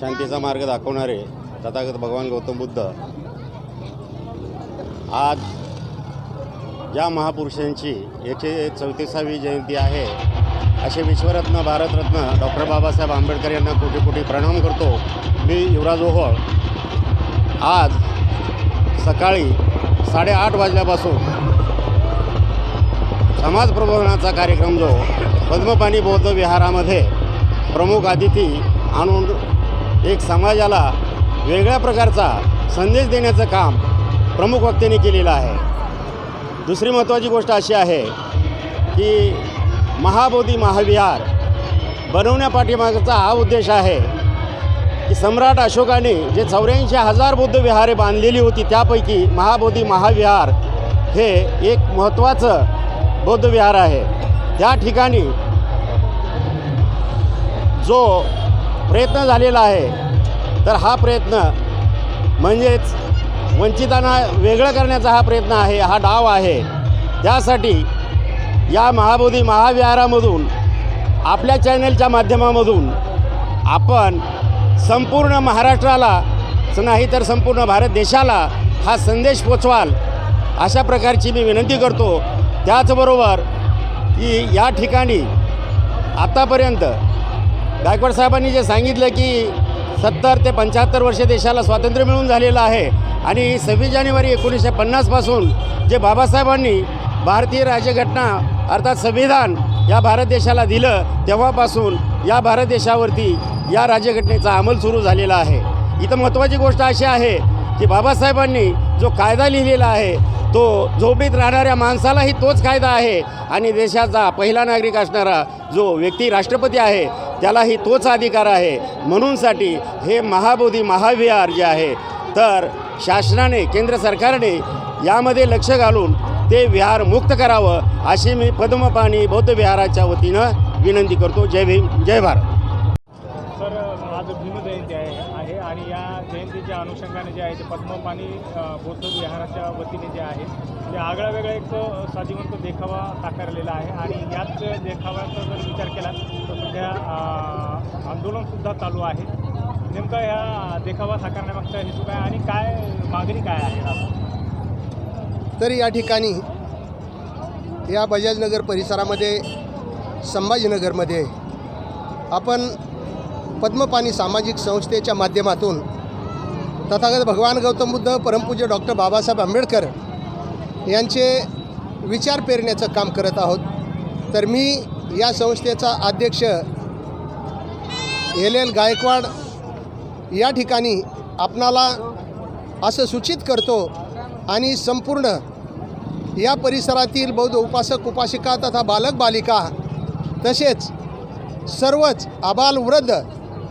शांतीचा मार्ग दाखवणारे तथागत भगवान गौतम बुद्ध आज ज्या महापुरुषांची एकशे चौतीसावी जयंती आहे असे विश्वरत्न भारतरत्न डॉक्टर बाबासाहेब आंबेडकर यांना कोटी कोटी प्रणाम करतो. मी युवराज ओहोळ. आज सकाळी साडेआठ वाजल्यापासून समाज प्रबोधनाचा कार्यक्रम जो पद्मपाणी बौद्ध विहारामध्ये प्रमुख अतिथी आणून एक समाजाला वेगळ्या प्रकारचा संदेश देण्याचं काम प्रमुख वक्त्यांनी केलेलं आहे. दुसरी महत्त्वाची गोष्ट अशी आहे की महाबोधी महाविहार बनवण्यापाठीमागचा हा उद्देश आहे की सम्राट अशोकाने जे चौऱ्याऐंशी हजार बौद्ध विहारे बांधलेली होती त्यापैकी महाबोधी महाविहार हे एक महत्त्वाचं बौद्ध विहार आहे. त्या ठिकाणी जो प्रयत्न झालेला आहे. तर हा प्रयत्न म्हणजेच वंचितांना वेगळं करण्याचा हा प्रयत्न आहे हा डाव आहे. त्यासाठी या महाबोधी महाविहारामधून आपल्या चॅनलच्या माध्यमामधून आपण संपूर्ण महाराष्ट्राला नाही तर संपूर्ण भारत देशाला हा संदेश पोचवाल अशा प्रकारची मी विनंती करतो. त्याचबरोबर की या ठिकाणी आत्तापर्यंत गायकवाड साहेबांनी जे सांगितलं की सत्तर ते पंच्याहत्तर वर्षे देशाला स्वातंत्र्य मिळून झालेलं आहे. आणि सव्वीस जानेवारी एकोणीसशे पन्नासपासून जे बाबासाहेबांनी भारतीय राज्यघटना अर्थात संविधान या भारत देशाला दिलं तेव्हापासून या भारत देशावरती या राज्यघटनेचा अंमल सुरू झालेला आहे. इथं महत्त्वाची गोष्ट अशी आहे की बाबासाहेबांनी जो कायदा लिहिलेला आहे तो झोपडीत राहणाऱ्या माणसालाही तोच कायदा आहे. आणि देशाचा पहिला नागरिक असणारा जो व्यक्ती राष्ट्रपती आहे त्यालाही तोच अधिकार आहे. म्हणूनसाठी हे महाबोधी महाविहार जे आहे तर शासनाने केंद्र सरकारने यामध्ये लक्ष घालून ते विहार मुक्त करावं अशी मी पद्मपाणी बौद्ध विहाराच्या वतीनं विनंती करतो. जय भीम जय भारत तर आज भीमजयंती आहे आहे आणि या जयंतीच्या अनुषंगाने जे आहे ते पद्मपाणी बौद्ध विहाराच्या वतीने जे आहे म्हणजे ते आगळा वेगळा एक अ, साधिवंत देखावा साकारलेला आहे. आणि याच देखाव्याचा जर विचार केला तर सध्या आंदोलनसुद्धा चालू आहे. नेमका या देखावा साकारण्यामागचा हेतू काय आणि काय मागणी काय आहे? तर या ठिकाणी या बजाजनगर परिसरामध्ये संभाजीनगरमध्ये आपण पद्मपाणी सामाजिक संस्थेच्या माध्यमातून तथागत भगवान गौतम बुद्ध परमपूज्य डॉक्टर बाबासाहेब आंबेडकर यांचे विचार पेरण्याचं काम करत आहोत. तर मी या संस्थेचा अध्यक्ष एल एल गायकवाड या ठिकाणी आपणाला असं सूचित करतो आणि संपूर्ण या परिसरातील बौद्ध उपासक उपासिका तथा बालक बालिका तसेच सर्वच आबालवृद्ध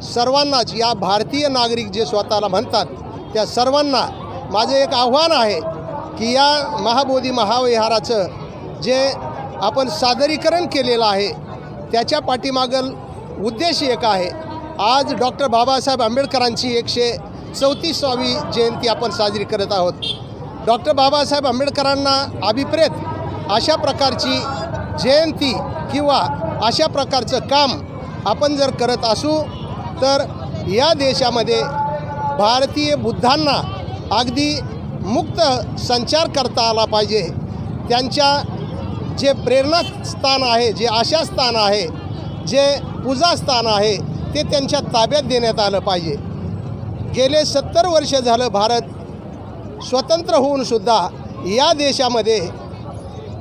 सर्वांनाच या भारतीय नागरिक जे स्वतःला म्हणतात त्या सर्वांना माझं एक आव्हान आहे की या महाबोधी महाविहाराचं जे आपण सादरीकरण केलेलं आहे त्याच्या पाठीमागल उद्देश एक आहे. आज डॉक्टर बाबासाहेब आंबेडकरांची एकशे चौतीसावी जयंती आपण साजरी करत आहोत. डॉक्टर बाबासाहेब आंबेडकरांना अभिप्रेत अशा प्रकारची जयंती किंवा अशा प्रकारचं काम आपण जर करत असू तर या देशामध्ये भारतीय बुद्धांना अगदी मुक्त संचार करता आला पाहिजे. त्यांच्या जे प्रेरणास्थान आहे जे आशास्थान आहे जे पूजास्थान आहे ते त्यांच्या ताब्यात देण्यात आलं पाहिजे. गेले सत्तर वर्ष झालं भारत स्वतंत्र होऊनसुद्धा या देशामध्ये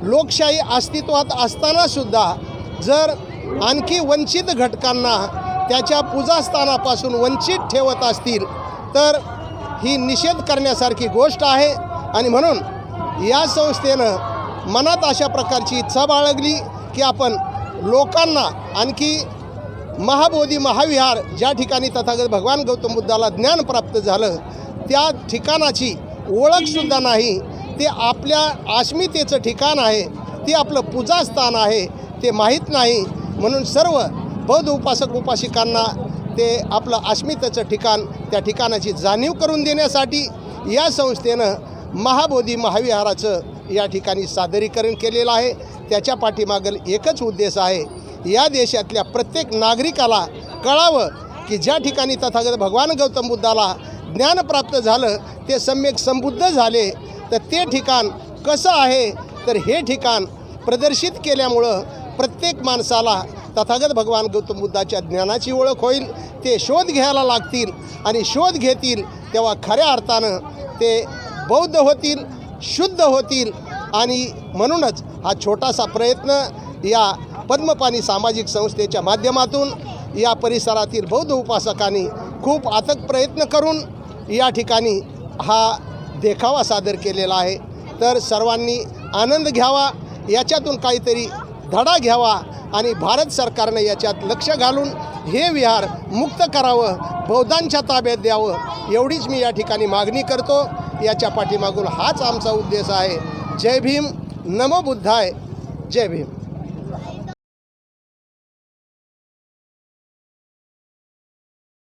लोकशाही अस्तित्वात असतानासुद्धा जर आणखी वंचित घटकांना त्याच्या पूजास्थानापासून वंचित ठेवत असतील तर ही निषेध करण्यासारखी गोष्ट आहे. आणि म्हणून या संस्थेनं मनात अशा प्रकारची इच्छा बाळगली की आपण लोकांना आणखी महाबोधी महाविहार ज्या ठिकाणी तथागत भगवान गौतम बुद्धाला ज्ञान प्राप्त झालं त्या ठिकाणाची ओळखसुद्धा नाही. ते आपल्या अस्मितेचं ठिकाण आहे. ते आपलं पूजास्थान आहे. ते माहीत नाही. म्हणून सर्व बौद्ध उपासक उपासिकांना ते आपलं अस्मितेचं ठिकाण त्या ठिकाणाची जाणीव करून देण्यासाठी या संस्थेनं महाबोधी महाविहाराचं या ठिकाणी सादरीकरण केलेलं आहे. त्याच्या पाठीमागं एकच उद्देश आहे या देशातल्या प्रत्येक नागरिकाला कळावं की ज्या ठिकाणी तथागत भगवान गौतम बुद्धाला ज्ञान प्राप्त झालं ते सम्यक संबुद्ध झाले तर ते ठिकाण कसं आहे? तर हे ठिकाण प्रदर्शित केल्यामुळं प्रत्येक माणसाला तथागत भगवान गौतम बुद्धाच्या ज्ञानाची ओळख होईल ते शोध घ्यायला लागतील आणि शोध घेतील तेव्हा खऱ्या अर्थानं ते बौद्ध होतील शुद्ध होतील आणि म्हणूनच हा छोटासा प्रयत्न या पद्मपानी सामाजिक संस्थेच्या माध्यमातून या परिसरातील बौद्ध उपासकांनी खूप अथक प्रयत्न करून या ठिकाणी हा देखावा सादर केलेला आहे. तर सर्वांनी आनंद घ्यावा. याच्यातून काहीतरी धडा घ्यावा आणि भारत सरकारने याच्यात लक्ष घालून हे विहार मुक्त करावं बौद्धांच्या ताब्यात द्यावं एवढीच मी या ठिकाणी मागणी करतो. याच्या पाठीमागून हाच आमचा उद्देश आहे. जय भीम. नमो बुद्धाय. जय भीम.